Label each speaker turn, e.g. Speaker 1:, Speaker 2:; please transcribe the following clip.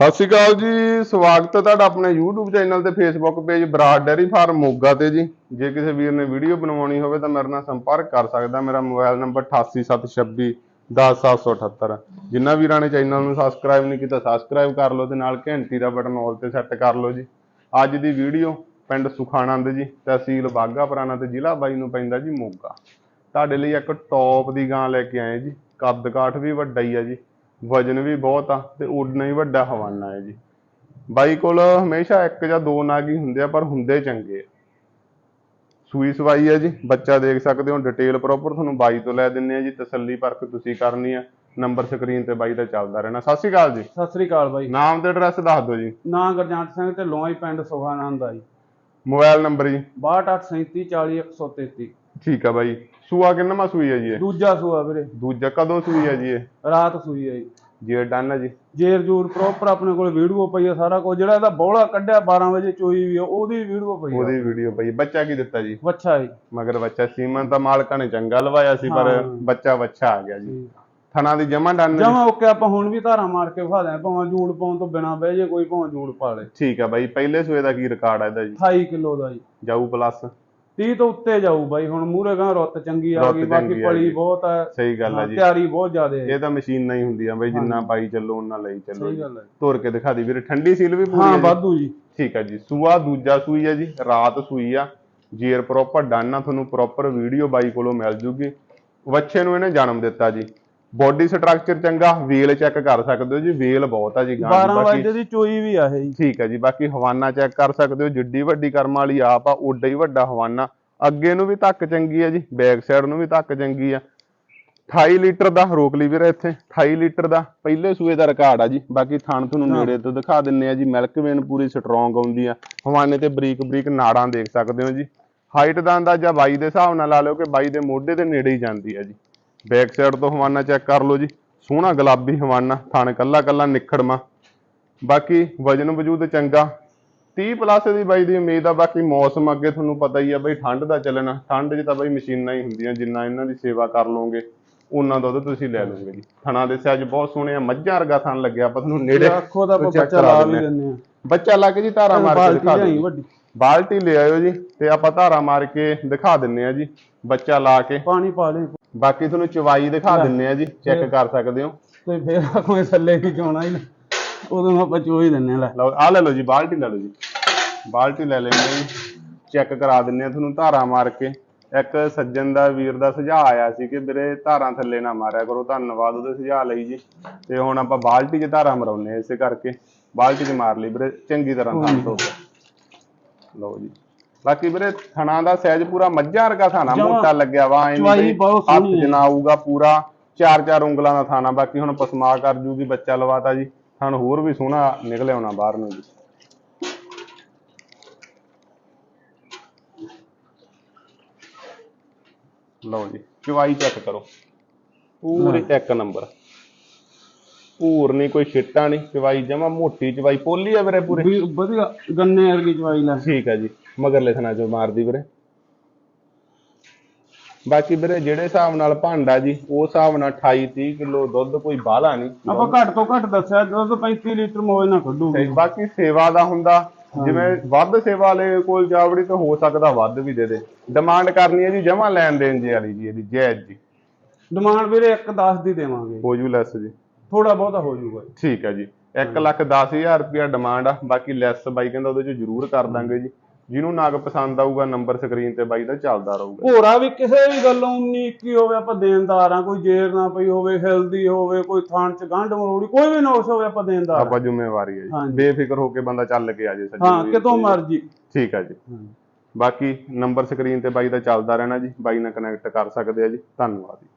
Speaker 1: ਸਤਿ ਸ਼੍ਰੀ ਅਕਾਲ ਜੀ, ਸਵਾਗਤ ਹੈ ਤੁਹਾਡਾ ਆਪਣੇ YouTube ਚੈਨਲ ਤੇ Facebook page Broad dairy farm Moga ਤੇ ਜੀ। ਜੇ ਕਿਸੇ ਵੀਰ ਨੇ ਵੀਡੀਓ ਬਣਵਾਉਣੀ ਹੋਵੇ ਤਾਂ ਮੇਰੇ ਨਾਲ ਸੰਪਰਕ ਕਰ ਸਕਦਾ, ਮੇਰਾ ਮੋਬਾਈਲ ਨੰਬਰ 8876 10778 ਜਿਨ੍ਹਾਂ ਵੀਰਾਂ ਨੇ ਚੈਨਲ ਨੂੰ ਸਬਸਕ੍ਰਾਈਬ ਨਹੀਂ ਕੀਤਾ ਸਬਸਕ੍ਰਾਈਬ ਕਰ ਲਓ ਤੇ ਨਾਲ ਘੰਟੀ ਦਾ ਬਟਨ ਆਲ ਤੇ ਸੈੱਟ ਕਰ ਲਓ ਜੀ। ਅੱਜ ਦੀ ਵੀਡੀਓ ਪਿੰਡ ਸੁਖਾਨੰਦ ਜੀ, ਤਹਿਸੀਲ ਬਾਗਾ ਪੁਰਾਣਾ ਤੇ ਜ਼ਿਲ੍ਹਾ ਬਾਈ ਨੂੰ ਪੈਂਦਾ ਜੀ ਮੋਗਾ। ਤੁਹਾਡੇ ਲਈ ਇੱਕ ਟੌਪ ਦੀ ਗਾਂ ਲੈ ਕੇ ਆਏ ਜੀ, ਕੱਦ ਕਾਠ ਵੀ ਵੱਡਾ ਹੀ ਆ ਜੀ। ਵਜਨ ਵੀ ਬਹੁਤ ਆ ਤੇ ਉਡਣਾ ਹੀ ਵੱਡਾ ਹਵਾਨਾ ਹੈ ਜੀ। ਬਾਈ ਕੋਲ ਹਮੇਸ਼ਾ ਇੱਕ ਜਾਂ ਦੋ ਨਾਗ ਹੀ ਹੁੰਦੇ ਆ ਪਰ ਹੁੰਦੇ ਚੰਗੇ ਆ। ਸੂਈ ਸਵਾਈ ਹੈ ਜੀ ਬੱਚਾ ਦੇਖ ਸਕਦੇ ਹੋ ਡਿਟੇਲ ਪ੍ਰੋਪਰ ਤੁਹਾਨੂੰ ਬਾਈ ਤੋਂ ਲੈ ਦਿੰਨੇ ਆ ਜੀ ਤਸੱਲੀ ਪਰਖ ਤੁਸੀਂ ਕਰਨੀ ਆ। ਨੰਬਰ ਸਕਰੀਨ ਤੇ ਬਾਈ ਦਾ ਚੱਲਦਾ ਰਹਿਣਾ। ਸਤਿ ਸ਼੍ਰੀ ਅਕਾਲ ਜੀ।
Speaker 2: ਸਤਿ ਸ੍ਰੀ ਅਕਾਲ ਬਾਈ।
Speaker 1: ਨਾਮ ਤੇ ਐਡਰੈਸ ਦੱਸ ਦਿਓ ਜੀ।
Speaker 2: ਨਾਂ ਗੁਰਜੰਟ ਸਿੰਘ ਤੇ ਲੋਹਾਈ ਪਿੰਡ ਸੁਖਾਨੰਦ ਆ ਜੀ।
Speaker 1: ਮੋਬਾਈਲ ਨੰਬਰ ਜੀ।
Speaker 2: 6287340133
Speaker 1: ਠੀਕ ਆ ਬਾਈ। ਸੂਆ ਕਿੰਨਵਾਂ ਸੂਈ ਹੈ ਜੀ ਇਹ?
Speaker 2: ਦੂਜਾ ਸੂਆ ਵੀਰੇ।
Speaker 1: ਦੂਜਾ ਕਦੋਂ ਸੂਈ ਹੈ ਜੀ ਇਹ?
Speaker 2: ਰਾਤ ਸੂਈ ਆ ਜੀ।
Speaker 1: ਜੀ ਡਨ ਹੈ ਜੀ।
Speaker 2: ਜੇਰ ਜੂਰ ਪ੍ਰੋਪਰ ਆਪਣੇ ਕੋਲ ਵੀਡੀਓ ਪਈ ਆ ਸਾਰਾ ਕੁਝ। ਜਿਹੜਾ ਇਹਦਾ ਬੌਲਾ ਕੱਢਿਆ 12 ਵਜੇ ਚੋਈ ਵੀ ਆ ਉਹਦੀ ਵੀਡੀਓ ਪਈ ਆ।
Speaker 1: ਉਹਦੀ ਵੀਡੀਓ ਪਈ ਬੱਚਾ ਕੀ ਦਿੱਤਾ ਜੀ?
Speaker 2: ਵੱਛਾ ਜੀ।
Speaker 1: ਮਗਰ ਬੱਚਾ ਸੀਮਨ ਤਾਂ ਮਾਲਕਾਂ ਨੇ ਚੰਗਾ ਲਵਾਇਆ ਸੀ ਪਰ
Speaker 2: ਹਾਂ।
Speaker 1: ਬੱਚਾ ਬੱਚਾ ਆ ਗਿਆ ਜੀ। ਥਣਾ ਦੀ ਜਮਾ ਡਨ ਹੈ
Speaker 2: ਜਮਾ ਓਕੇ ਆਪਾਂ ਹੁਣ ਵੀ ਧਾਰਾ ਮਾਰ ਕੇ ਵਿਖਾ ਦੇਣਾ ਭਾਵੇਂ ਜੂੜ ਪਾਉਣ ਤੋਂ ਬਿਨਾ ਬਹਿ ਜੇ ਕੋਈ ਭਾਵੇਂ ਜੂੜ ਪਾ ਲੇ।
Speaker 1: ਠੀਕ ਆ ਬਾਈ ਪਹਿਲੇ ਸੂਏ ਦਾ ਕੀ ਰਿਕਾਰਡ ਆ ਇਹਦਾ ਜੀ?
Speaker 2: 28 ਕਿਲੋ ਦਾ ਜੀ।
Speaker 1: ਜਾਊ ਪਲੱਸ
Speaker 2: 30 ਤੋਂ ਉੱਤੇ ਜਾਊ ਬਾਈ ਹੁਣ ਮੂਰੇ ਗਾਂ ਰੁੱਤ ਚੰਗੀ ਆ
Speaker 1: ਰੁੱਤ
Speaker 2: ਗਈ ਬਾਕੀ
Speaker 1: ਚੰਗੀ ਆ
Speaker 2: ਪਲੀ
Speaker 1: ਗਈ।
Speaker 2: ਬਹੁਤ ਆ।
Speaker 1: ਸਹੀ ਗੱਲ ਆ
Speaker 2: ਹਾਂ,
Speaker 1: ਜੀ।
Speaker 2: ਤਿਆਰੀ ਬਹੁਤ ਜ਼ਿਆਦੇ ਹੈ
Speaker 1: ਇਹ ਤਾਂ ਮਸ਼ੀਨ ਨਹੀਂ ਹੁੰਦੀ ਆ ਬਾਈ ਜਿੰਨਾ ਪਾਈ ਚੱਲੋ ਉਹਨਾਂ ਲਈ ਚੱਲੋ
Speaker 2: ਸਹੀ
Speaker 1: ਜੀ।
Speaker 2: ਗੱਲ ਹੈ
Speaker 1: ਤੋਰ ਕੇ ਦਿਖਾ ਦੀ ਵੀਰੇ ਠੰਡੀ ਸੀਲ ਵੀ ਪੂਰੀ
Speaker 2: ਹਾਂ
Speaker 1: ਹੈ ਜੀ?
Speaker 2: ਵਾਧੂ ਜੀ।
Speaker 1: ਠੀਕ ਆ ਜੀ। ਸੂਆ ਦੂਜਾ ਸੂਈ ਆ ਜੀ ਰਾਤ ਸੂਈ ਆ। ਜੇਰ ਪ੍ਰੋਪਰ ਡਨ ਆ ਤੁਹਾਨੂੰ ਪ੍ਰੋਪਰ ਵੀਡੀਓ ਬਾਈ ਕੋਲੋਂ ਮਿਲ ਜੂਗੀ। ਵੱਛੇ ਨੂੰ ਇਹਨੇ ਜਨਮ ਦਿੱਤਾ ਜੀ। ਬੋਡੀ ਸਟਰਕਚਰ ਚੰਗਾ ਵੇਲ ਚੈੱਕ ਕਰ ਸਕਦੇ ਹੋ ਜੀ ਵੇਲ ਬਹੁਤ ਆ ਜੀ ਗਾਂ ਦੀ
Speaker 2: 12
Speaker 1: ਬਾਕੀ
Speaker 2: ਵਜੇ ਦੀ ਚੋਈ ਵੀ ਆ ਇਹ ਜੀ।
Speaker 1: ਠੀਕ ਹੈ ਜੀ ਬਾਕੀ ਹਵਾਨਾ ਚੈੱਕ ਕਰ ਸਕਦੇ ਹੋ ਜਿੱਡੀ ਵੱਡੀ ਕਰਮ ਵਾਲੀ ਆਪ ਆ ਓਡਾ ਹੀ ਵੱਡਾ ਹਵਾਨਾ। ਅੱਗੇ ਨੂੰ ਵੀ ਧੱਕ ਚੰਗੀ ਹੈ ਜੀ ਬੈਕ ਸਾਈਡ ਨੂੰ ਵੀ ਧੱਕ ਚੰਗੀ ਆ। 28 ਲੀਟਰ ਦਾ ਰੋਕ ਲਈ ਵੀਰੇ ਇੱਥੇ 28 ਲੀਟਰ ਦਾ ਪਹਿਲੇ ਸੂਏ ਦਾ ਰਿਕਾਰਡ ਆ ਜੀ। ਬਾਕੀ ਥਣ ਤੁਹਾਨੂੰ ਨੇੜੇ ਤੋਂ ਦਿਖਾ ਦਿੰਨੇ ਆ ਜੀ ਮਿਲਕ ਵੇਨ ਪੂਰੀ ਸਟਰੋਂਗ ਆਉਂਦੀ ਆ। ਹਵਾਨੇ ਤੇ ਬਰੀਕ ਬਰੀਕ ਨਾੜਾਂ ਦੇਖ ਸਕਦੇ ਹੋ ਜੀ। ਹਾਈਟ ਦਾ ਅੰਦਾਜ਼ਾ ਬਾਈ ਦੇ ਹਿਸਾਬ ਨਾਲ ਲਾ ਲਿਓ ਕਿ ਬਾਈ ਦੇ ਮੋਢੇ ਦੇ ਨੇੜੇ ਹੀ ਜਾਂਦੀ ਆ ਜੀ। ਬੈਕ ਸਾਈਡ ਤੋਂ ਹਵਾਨਾ ਚੈੱਕ ਕਰ ਲਓ ਜੀ। ਸੋਹਣਾ ਗੁਲਾਬੀ ਹਵਾਨਾ ਥਣ ਕੱਲਾ ਕੱਲਾ ਨਿਖੜਮਾ। ਬਾਕੀ ਵਜਨ ਵਜੂਦ ਚੰਗਾ। 30 ਪਲੱਸ ਦੀ ਬਾਈ ਦੀ ਉਮੀਦ ਆ ਬਾਕੀ ਮੌਸਮ ਅੱਗੇ ਤੁਹਾਨੂੰ ਪਤਾ ਹੀ ਆ ਬਈ ਠੰਡ ਦਾ ਚੱਲਣਾ। ਠੰਡ 'ਚ ਤਾਂ ਬਈ ਮਸ਼ੀਨਾਂ ਹੀ ਹੁੰਦੀਆਂ ਜਿੰਨਾ ਇਹਨਾਂ ਦੀ ਸੇਵਾ ਕਰ ਲਓਗੇ ਉਹਨਾਂ ਦੁੱਧ ਤੁਸੀਂ ਲੈ ਲਓਗੇ ਜੀ। ਥਣਾ ਦੇ ਸਾਈਜ਼ ਬਹੁਤ ਸੋਹਣੇ ਆ ਮੱਝਾਂ ਵਰਗਾ ਥਣ ਲੱਗਿਆ ਆਪਾਂ ਤੁਹਾਨੂੰ ਨੇੜੇ
Speaker 2: ਅੱਖੋਂ ਦਾ ਆਪਾਂ ਬੱਚਾ ਲਾ ਵੀ
Speaker 1: ਦਿੰਦੇ ਆ। ਬੱਚਾ ਲਾ ਕੇ ਜੀ ਧਾਰਾ ਮਾਰ ਕੇ ਦਿਖਾ ਦਿਓ ਬਾਲਟੀ ਲੈ ਆਇਓ ਜੀ ਤੇ ਆਪਾਂ ਧਾਰਾ ਮਾਰ ਕੇ ਦਿਖਾ ਦਿੰਨੇ ਆ ਜੀ। ਬੱਚਾ ਲਾ ਕੇ।
Speaker 2: ਪਾਣੀ ਪਾ ਲਈ
Speaker 1: ਬਾਕੀ ਤੁਹਾਨੂੰ ਚਵਾਈ ਦਿਖਾ ਦਿੰਨੇ ਆ ਜੀ ਚੈੱਕ ਕਰ ਸਕਦੇ ਹੋ।
Speaker 2: ਤੇ ਫੇਰ ਆਖੋਂ ਥੱਲੇ ਕੀ ਚੋਣਾ ਹੀ ਨਾ। ਉਦੋਂ ਨੂੰ ਆਪਾਂ ਚੋ ਹੀ ਦਿੰਨੇ ਆ ਲੈ।
Speaker 1: ਲਓ ਆ ਲੈ ਲਓ ਜੀ ਬਾਲਟੀ ਲੈ ਲਓ ਜੀ। ਬਾਲਟੀ ਲੈ ਲੈਂਦੇ ਜੀ ਚੈੱਕ ਕਰਾ ਦਿੰਨੇ ਆ ਤੁਹਾਨੂੰ ਧਾਰਾ ਮਾਰ ਕੇ। ਇੱਕ ਸੱਜਣ ਦਾ ਵੀਰ ਦਾ ਸੁਝਾਅ ਆਇਆ ਸੀ ਕਿ ਵੀਰੇ ਧਾਰਾਂ ਥੱਲੇ ਨਾ ਮਾਰਿਆ ਕਰੋ ਧੰਨਵਾਦ ਉਹਦੇ ਸੁਝਾਅ ਲਈ ਜੀ। ਤੇ ਹੁਣ ਆਪਾਂ ਬਾਲਟੀ 'ਚ ਧਾਰਾ ਮਰਾਉਨੇ ਆ ਇਸੇ ਕਰਕੇ ਬਾਲਟੀ 'ਚ ਮਾਰ ਲਈ ਵੀਰੇ ਚੰਗੀ ਤਰ੍ਹਾਂ ਤੋਂ ਲਓ ਜੀ। ਬਾਕੀ ਵੀਰੇ ਥਣਾ ਦਾ ਸਾਈਜ਼ ਪੂਰਾ ਮੱਝਾਂ ਵਰਗਾ ਥਾਣਾ
Speaker 2: ਜਮਾਂ
Speaker 1: ਮੋਟਾ ਲੱਗਿਆ ਵਾ
Speaker 2: ਚਵਾਈ ਬਹੁਤ
Speaker 1: ਹੱਥ
Speaker 2: ਸੋਹਣੀ ਹੈ।
Speaker 1: ਜਨਾ ਆਊਗਾ ਪੂਰਾ ਚਾਰ ਚਾਰ ਉਂਗਲਾਂ ਦਾ ਥਾਣਾ ਬਾਕੀ ਹੁਣ ਪਸਮਾ ਕਰ ਜੂਗੀ ਬੱਚਾ ਲਵਾਤਾ ਜੀ ਥਣ ਹੋਰ ਵੀ ਸੋਹਣਾ ਨਿਕਲਿਆ ਹੋਣਾ ਬਾਹਰ ਨੂੰ ਜੀ। ਲਓ ਜੀ ਚਵਾਈ ਚੈੱਕ ਕਰੋ। ਪੂਰੀ ਇੱਕ ਨੰਬਰ ਪੂਰ ਨਹੀਂ ਕੋਈ ਛਿੱਟਾ ਨਹੀਂ ਚਵਾਈ ਜਮਾ ਮੋਟੀ ਚਵਾਈ ਪੋਲੀ ਆ ਵੀਰੇ ਪੂਰੇ?
Speaker 2: ਵੀ ਵਧੀਆ ਗੰਨੇ ਵਰਗੀ ਚਵਾਈ ਲੈ।
Speaker 1: ਠੀਕ ਆ ਜੀ ਮਗਰ ਲਿਖਣਾ ਜੋ ਮਾਰਦੀ ਵੀਰੇ। ਬਾਕੀ ਵੀਰੇ ਜਿਹੜੇ ਹਿਸਾਬ ਨਾਲ ਭਾਂਡਾ ਜੀ ਉਹ ਹਿਸਾਬ ਨਾਲ 28 30 ਕਿਲੋ ਦੁੱਧ ਕੋਈ ਬਾਹਲਾ ਨਹੀਂ
Speaker 2: ਆਪਾਂ ਘੱਟ ਤੋਂ ਘੱਟ ਦੱਸਿਆ ਦੁੱਧ 35 ਲੀਟਰ ਮੋਏ ਨਾ ਕੱਢੂਗੀ।
Speaker 1: ਬਾਕੀ ਸੇਵਾ ਦਾ ਹੁੰਦਾ ਜਿਵੇਂ ਵੱਧ ਸੇਵਾ ਵਾਲੇ ਕੋਲ ਜਾਵੜੀ ਤਾਂ ਹੋ ਸਕਦਾ ਵੱਧ ਵੀ ਦੇ ਦੇ। ਡਿਮਾਂਡ ਕਰਨੀ ਹੈ ਜੀ ਜਮਾ ਲੈਣ ਦੇਣ ਜੀ ਵਾਲੀ ਜੀ ਇਹਦੀ ਜਾਇਜ਼ ਜੀ।
Speaker 2: ਡਿਮਾਂਡ ਵੀਰੇ 1 10 ਦੀ ਦੇਵਾਂਗੇ।
Speaker 1: ਹੋ ਜੂ ਲੈਸ ਜੀ।
Speaker 2: ਥੋੜਾ ਬਹੁਤਾ ਹੋ ਜਾਊਗਾ।
Speaker 1: ਠੀਕ ਹੈ ਜੀ। 1 ਲੱਖ 10000 ਰੁਪਇਆ ਡਿਮਾਂਡ ਆ ਬਾਕੀ ਲੈਸ ਬਾਈ ਕਹਿੰਦਾ ਉਹਦੇ ਚ ਜ਼ਰੂਰ ਕਰ ਦਾਂਗੇ ਜੀ। ਜਿਹਨੂੰ ਨਾਗ ਪਸੰਦ ਆਊਗਾ ਨੰਬਰ ਸਕਰੀਨ ਤੇ ਬਾਈ ਦਾ ਚੱਲਦਾ ਰਹੂਗਾ।
Speaker 2: ਭੋਰਾ ਵੀ ਕਿਸੇ ਵੀ ਗੱਲੋਂ 19 21 ਹੋਵੇ ਆਪਾਂ ਦੇਣਦਾਰ ਆ ਕੋਈ ਜੇਰ ਨਾ ਪਈ ਹੋਵੇ ਹੈਲਦੀ ਹੋਵੇ ਕੋਈ ਥਾਣ ਚ ਗੰਢ ਮਰੋੜੀ ਕੋਈ ਵੀ ਨੋਸ਼ ਹੋਵੇ ਆਪਾਂ ਦੇਣਦਾਰ ਆ।
Speaker 1: ਆਪਾਂ ਜ਼ਿੰਮੇਵਾਰੀ ਹੈ ਜੀ। ਬੇਫਿਕਰ ਹੋ ਕੇ ਬੰਦਾ ਚੱਲ ਕੇ ਆ ਜੇ ਸੱਜਣ
Speaker 2: ਹਾਂ ਕਿਤੋਂ। ਮਰਜ਼ੀ।
Speaker 1: ਠੀਕ ਹੈ ਜੀ। ਬਾਕੀ ਨੰਬਰ ਸਕਰੀਨ ਤੇ ਬਾਈ ਦਾ ਚੱਲਦਾ ਰਹਿਣਾ ਜੀ। ਬਾਈ ਨਾਲ ਕਨੈਕਟ ਕਰ ਸਕਦੇ ਆ ਜੀ। ਧੰਨਵਾਦ ਜੀ।